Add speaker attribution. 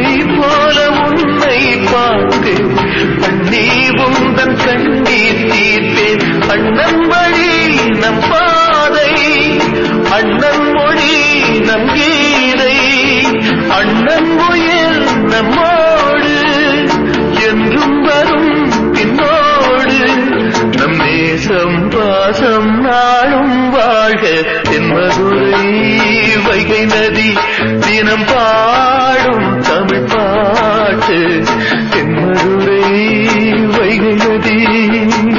Speaker 1: கண்ணை போல உன்னை பார்த்து தண்ணி உந்தன் கண்ணீர் தீர்த்தேன் அண்ணன் வழி நம் பாதை அண்ணன் மொழி நம் கீதை அண்ணன் உயிர் நம்மோடு என்றும் வரும் பின்னோடு. நம் நேசம் பாசம் நாளும் வாழ்க என் மதுரை வைகை நதி தினம் பாடும் दी